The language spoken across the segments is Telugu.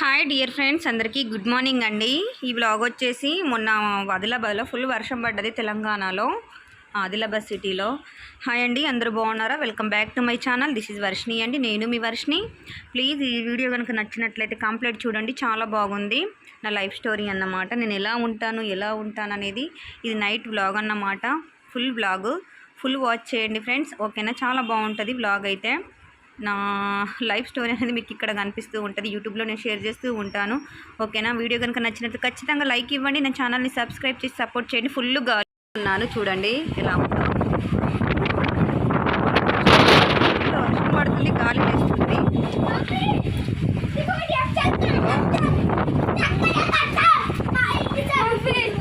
హాయ్ డియర్ ఫ్రెండ్స్ అందరికీ గుడ్ మార్నింగ్ అండి. ఈ బ్లాగ్ వచ్చేసి మొన్న ఆదిలాబాద్లో ఫుల్ వర్షం పడ్డది తెలంగాణలో ఆదిలాబాద్ సిటీలో. హాయ్ అండి అందరూ బాగున్నారా? Welcome back to my channel this is Varshini అండి నేను మీ వర్షిని ప్లీజ్ ఈ వీడియో కనుక నచ్చినట్లయితే కంప్లీట్ చూడండి చాలా బాగుంది. నా లైఫ్ స్టోరీ అన్నమాట. నేను ఎలా ఉంటాను ఎలా ఉంటాను అనేది ఇది నైట్ వ్లాగ్ అన్నమాట. ఫుల్ బ్లాగ్ ఫుల్ వాచ్ చేయండి ఫ్రెండ్స్ ఓకేనా చాలా బాగుంటుంది వ్లాగ్ అయితే. నా లైఫ్ స్టోరీ అనేది మీకు ఇక్కడ కనిపిస్తూ ఉంటుంది. యూట్యూబ్లో నేను షేర్ చేస్తూ ఉంటాను. ఓకేనా? వీడియో కనుక నచ్చినట్టు ఖచ్చితంగా లైక్ ఇవ్వండి. నా ఛానల్ని సబ్స్క్రైబ్ చేసి సపోర్ట్ చేయండి. ఫుల్గా ఉన్నాను. చూడండి ఎలా ఉంటుందో వర్షం పడుతుంది గాలి వేస్తుంది హాయ్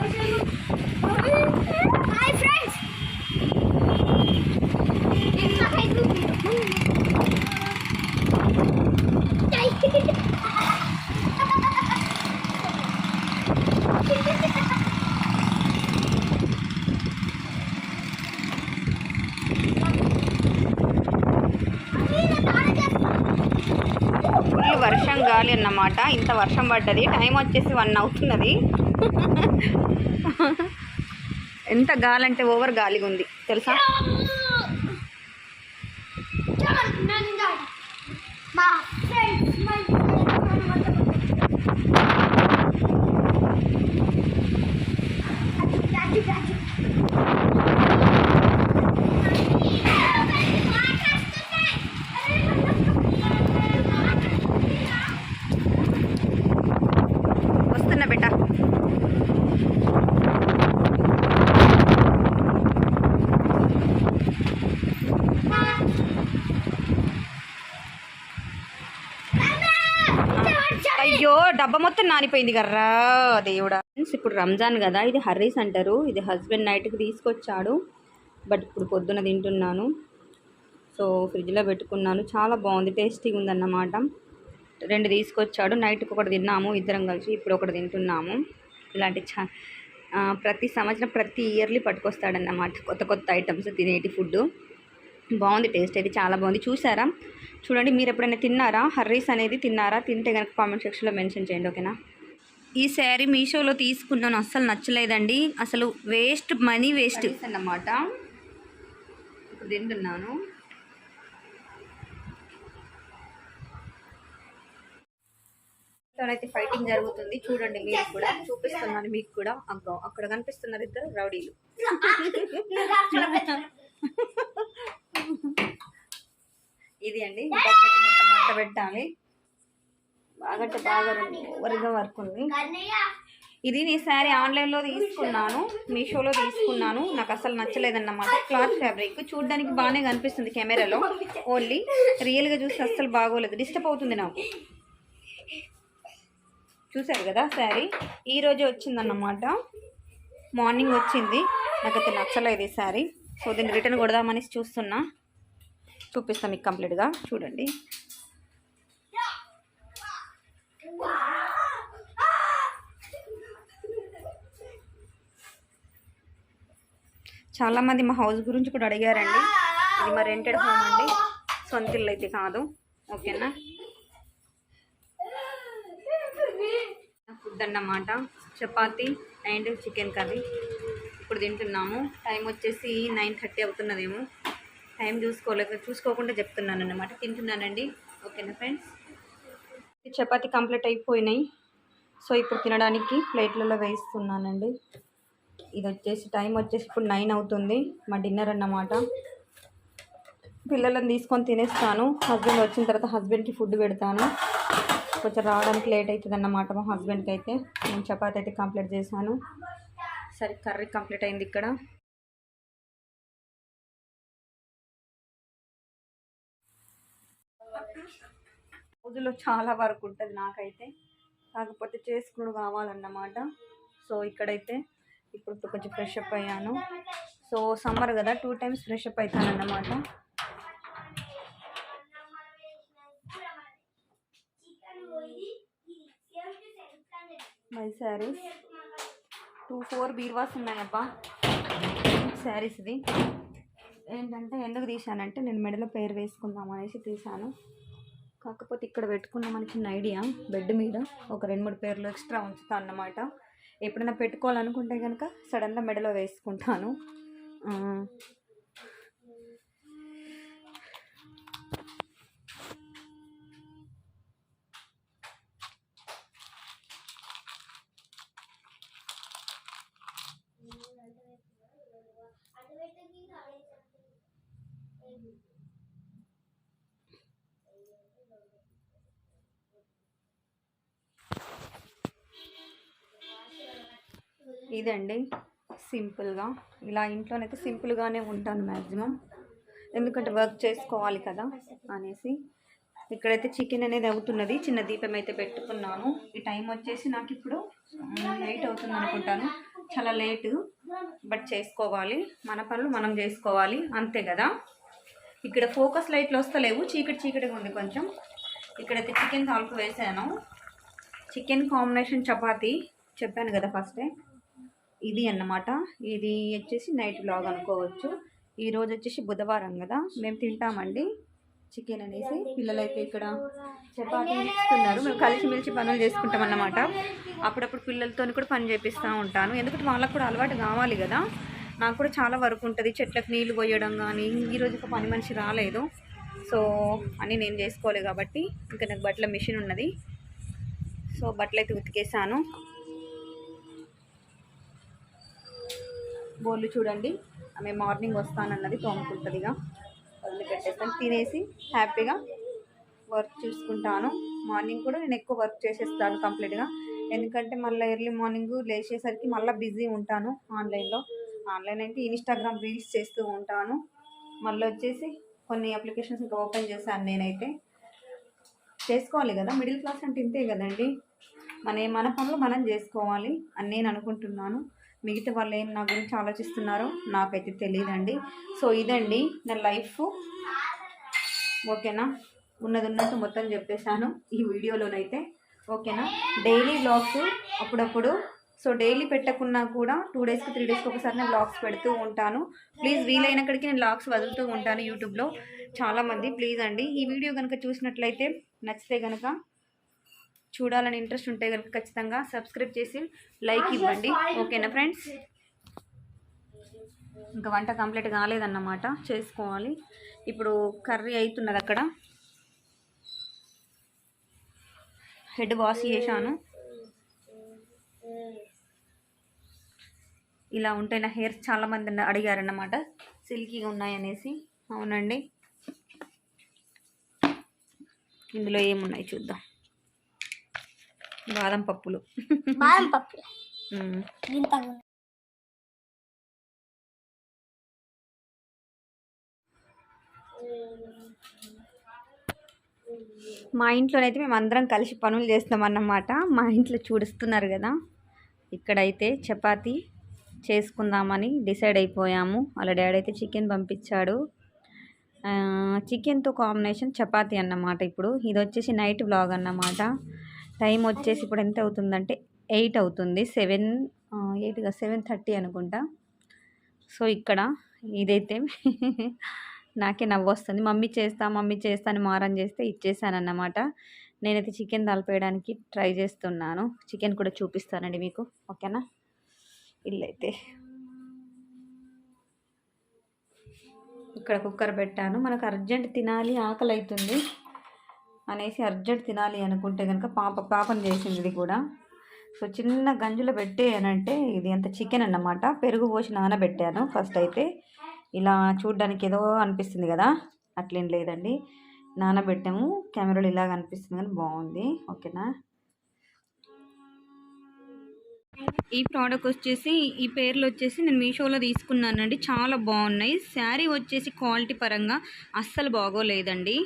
వర్షం అన్నమాట. ఇంత వర్షం పడ్డది. టైం వచ్చేసి వన్ అవుతున్నది. ఎంత గాలి అంటే ఓవర్ గాలిగా ఉంది తెలుసా మా ఫ్రెండ్స్ మై వస్తున్నా బెట అయ్యో మారిపోయింది కర్రా దేవుడా. Friends, ఇప్పుడు రంజాన్ కదా ఇది హర్రీస్ అంటారు. ఇది హస్బెండ్ నైట్కి తీసుకొచ్చాడు బట్ ఇప్పుడు పొద్దున తింటున్నాను. సో ఫ్రిడ్జ్లో పెట్టుకున్నాను. చాలా బాగుంది టేస్టీగా ఉందన్నమాట. రెండు తీసుకొచ్చాడు నైట్కి ఒకటి తిన్నాము ఇద్దరం కలిసి ఇప్పుడు ఒకటి తింటున్నాము. ఇలాంటి చా ప్రతి సంవత్సరం ప్రతి ఇయర్లీ పట్టుకొస్తాడన్నమాట. కొత్త కొత్త ఐటమ్స్ తినేటి ఫుడ్ బాగుంది టేస్ట్ అయితే చాలా బాగుంది. చూసారా చూడండి మీరు ఎప్పుడైనా తిన్నారా? హర్రీస్ అనేది తిన్నారా? తింటే కనుక కామెంట్ సెక్షన్లో మెన్షన్ చేయండి ఓకేనా ఈ శారీ మీషోలో తీసుకున్నాను. అస్సలు నచ్చలేదండి. అసలు వేస్ట్ మనీ వేస్ట్. అన్నమాట. ఇప్పుడు తింటున్నాను. అయితే ఫైటింగ్ జరుగుతుంది. చూడండి మీరు కూడా. చూపిస్తున్నాను మీకు కూడా. అగ్గో అక్కడ కనిపిస్తున్నారు ఇద్దరు రౌడీలు. ఇది అండి. బకెట్ మొత్తం పెట్టాలి. బాగా బాగా ఓవర్గా వర్క్ ఉంది. ఇది నేను శారీ ఆన్లైన్లో తీసుకున్నాను మీషోలో తీసుకున్నాను. నాకు అసలు నచ్చలేదన్నమాట. క్లాత్ ఫ్యాబ్రిక్ చూడడానికి బాగానే కనిపిస్తుంది కెమెరాలో. ఓన్లీ రియల్గా చూస్తే అస్సలు బాగోలేదు. డిస్టర్బ్ అవుతుంది నాకు. చూశారు కదా శారీ? ఈరోజే వచ్చిందన్నమాట. మార్నింగ్ వచ్చింది. నాకైతే నచ్చలేదు ఈ శారీ. సో దీన్ని రిటర్న్ కొడదామని చూస్తున్నా. చూపిస్తాం మీకు కంప్లీట్గా. చూడండి. చాలామంది మా హౌస్ గురించి కూడా అడిగారండి. ఇది మా రెంటెడ్ హోమ్ అండి. సొంత ఇల్లు అయితే కాదు. ఓకేనా? ఫుడ్ అన్నమాట. Chapati and chicken curry. ఇప్పుడు తింటున్నాము. టైం వచ్చేసి నైన్ థర్టీ అవుతున్నదేమో. టైం చూసుకోలేక చూసుకోకుండా చెప్తున్నాను అన్నమాట. తింటున్నానండి. ఓకేనా ఫ్రెండ్స్? చపాతి కంప్లీట్ అయిపోయినాయి. సో ఇప్పుడు తినడానికి ప్లేట్లలో వేస్తున్నానండి ఇది వచ్చేసి టైం వచ్చేసి ఇప్పుడు నైన్ అవుతుంది మా డిన్నర్ అన్నమాట. పిల్లలను తీసుకొని తినేస్తాను. హస్బెండ్ వచ్చిన తర్వాత హస్బెండ్కి ఫుడ్ పెడతాను. కొంచెం రావడానికి లేట్ అవుతుంది అన్నమాట మా హస్బెండ్కి అయితే. నేను చపాతి అయితే కంప్లీట్ చేశాను. సరే కర్రీ కంప్లీట్ అయింది ఇక్కడ. రోజులో చాలా వరకు ఉంటుంది నాకైతే. కాకపోతే చేసుకుని కావాలన్నమాట. సో ఇక్కడైతే ఇప్పుడు కొంచెం ఫ్రెష్ అప్ అయ్యాను. సో సమ్మర్ కదా టూ టైమ్స్ ఫ్రెష్ అప్ అవుతానన్నమాట మై శారీస్ టూ ఫోర్ బీర్వాస్ ఉన్నాయబ్బా. శారీస్ ఇది. ఏంటంటే ఎందుకు తీశానంటే నేను మెడలో పేరు వేసుకుందాం అనేసి తీశాను. కాకపోతే ఇక్కడ పెట్టుకున్నామని చిన్న ఐడియా బెడ్ మీద ఒక రెండు మూడు పేర్లు ఎక్స్ట్రా ఉంచుతాను అన్నమాట ఎప్పుడైనా పెట్టుకోవాలనుకుంటే కనుక సడన్గా మెడలో వేసుకుంటాను. ఆ, ఇదండి. సింపుల్గా. ఇలా ఇంట్లోనైతే సింపుల్గానే ఉంటాను మ్యాక్సిమం ఎందుకంటే వర్క్ చేసుకోవాలి కదా అనేసి. ఇక్కడైతే చికెన్ అనేది అవుతున్నది. చిన్న దీపం అయితే పెట్టుకున్నాను. ఈ టైం వచ్చేసి నాకు ఇప్పుడు లేట్ అవుతుంది అనుకుంటాను. చాలా లేటు బట్ చేసుకోవాలి. మన పనులు మనం చేసుకోవాలి. అంతే కదా. ఇక్కడ ఫోకస్ లైట్లు వస్తలేవు. చీకటి చీకటిగా ఉంది కొంచెం. ఇక్కడైతే చికెన్ తాల్పు వేసాను. చికెన్ కాంబినేషన్ చపాతీ చెప్పాను కదా ఫస్టే. ఇది అన్నమాట. ఇది వచ్చేసి నైట్ బ్లాగ్ అనుకోవచ్చు. ఈరోజు వచ్చేసి బుధవారం కదా. మేము తింటామండి. చికెన్ అనేసి పిల్లలైతే ఇక్కడ చపాతీ ఇస్తున్నారు మేము కలిసిమెలిసి పనులు చేసుకుంటాం అన్నమాట. అప్పుడప్పుడు పిల్లలతో కూడా పని చేపిస్తూ ఉంటాను. ఎందుకంటే వాళ్ళకు కూడా అలవాటు కావాలి కదా. నాకు కూడా చాలా వర్క్ ఉంటుంది. చెట్లకు నీళ్ళు పోయడం కానీ ఈరోజు ఒక పని మనిషి రాలేదు. సో అని నేను చేసుకోలేదు కాబట్టి ఇంకా నాకు బట్టల మిషన్ ఉన్నది. సో బట్టలు అయితే ఉతికేసాను బోర్లు చూడండి. ఆమె మార్నింగ్ వస్తానన్నది తోముకుంటుందిగా. వదిలిపెట్టేస్తాను తినేసి హ్యాపీగా వర్క్ చూసుకుంటాను. మార్నింగ్ కూడా నేను ఎక్కువ వర్క్ చేసేస్తాను కంప్లీట్గా. ఎందుకంటే మళ్ళీ ఎర్లీ మార్నింగ్ లేచేసరికి మళ్ళీ బిజీ ఉంటాను ఆన్లైన్లో. ఆన్లైన్ అంటే ఇన్స్టాగ్రామ్ రీల్స్ చేస్తూ ఉంటాను. మళ్ళీ వచ్చేసి కొన్ని అప్లికేషన్స్ ఇంకా ఓపెన్ చేశాను నేనైతే. చేసుకోవాలి కదా. మిడిల్ క్లాస్ అంటే ఇంతే కదండి. మన మన పనులు మనం చేసుకోవాలి అని నేను అనుకుంటున్నాను. మిగతా వాళ్ళు ఏం నా గురించి ఆలోచిస్తున్నారో నాకైతే తెలియదండి సో ఇదండి నా లైఫ్. ఓకేనా? ఉన్నది ఉన్నట్టు మొత్తం చెప్పేశాను ఈ వీడియోలోనైతే. ఓకేనా? డైలీ బ్లాగ్స్ అప్పుడప్పుడు. సో డైలీ పెట్టకున్నా కూడా టూ డేస్కి త్రీ డేస్కి ఒకసారి నేను బ్లాగ్స్ పెడుతూ ఉంటాను. ప్లీజ్ వీలైనక్కడికి నేను బ్లాగ్స్ వదులుతూ ఉంటాను యూట్యూబ్లో. చాలామంది ప్లీజ్ అండి. ఈ వీడియో కనుక చూసినట్లయితే నచ్చితే కనుక చూడాలని ఇంట్రెస్ట్ ఉంటే కనుక ఖచ్చితంగా సబ్స్క్రైబ్ చేసి లైక్ ఇవ్వండి. ఓకేనా ఫ్రెండ్స్? ఇంకా వంట కంప్లీట్ కాలేదన్నమాట. చేసుకోవాలి. ఇప్పుడు కర్రీ అవుతున్నది అక్కడ. హెడ్ వాష్ చేశాను. ఇలా ఉంటే నా హెయిర్ చాలా మంది అడిగారన్నమాట. సిల్కీగా ఉన్నాయనేసి. అవునండి. ఇందులో ఏమున్నాయి చూద్దాం. బాదం పప్పులు. బాదం పప్పు. మా ఇంట్లోనైతే మేము అందరం కలిసి పనులు చేస్తామన్నమాట మా ఇంట్లో చూడుస్తున్నారు కదా. ఇక్కడైతే చపాతీ చేసుకుందామని డిసైడ్ అయిపోయాము. వాళ్ళ డాడీ అయితే చికెన్ పంపించాడు. చికెన్తో కాంబినేషన్ చపాతీ అన్నమాట ఇప్పుడు. ఇది వచ్చేసి నైట్ బ్లాగ్ అన్నమాట. టైం వచ్చేసి ఇప్పుడు ఎంత అవుతుందంటే ఎయిట్ అవుతుంది. సెవెన్ ఎయిట్గా సెవెన్ థర్టీ అనుకుంటా. సో ఇక్కడ ఇదైతే నాకే నవ్వు వస్తుంది. మమ్మీ చేస్తా మమ్మీ చేస్తా అని మారం చేస్తే ఇచ్చేసానన్నమాట. నేనైతే చికెన్ దాల్పేయడానికి ట్రై చేస్తున్నాను. చికెన్ కూడా చూపిస్తానండి మీకు. ఓకేనా? ఇల్లైతే. ఇక్కడ కుక్కర్ పెట్టాను. మనకు అర్జెంట్ తినాలి ఆకలి అవుతుంది అనేసి అర్జెంట్ తినాలి అనుకుంటే కనుక పాప పాపను చేసింది ఇది కూడా. సో చిన్న గంజులో పెట్టేయనంటే ఇది అంత చికెన్ అన్నమాట. పెరుగు పోసి నానబెట్టాను. ఫస్ట్ అయితే ఇలా చూడడానికి ఏదో అనిపిస్తుంది కదా అట్లేం లేదండి. నానబెట్టాము. కెమెరాలో ఇలా అనిపిస్తుంది కానీ బాగుంది. ఓకేనా? ఈ ప్రోడక్ట్ వచ్చేసి ఈ పేర్లు వచ్చేసి నేను మీషోలో తీసుకున్నానండి. చాలా బాగున్నాయి. శారీ వచ్చేసి క్వాలిటీ పరంగా అస్సలు బాగోలేదండి.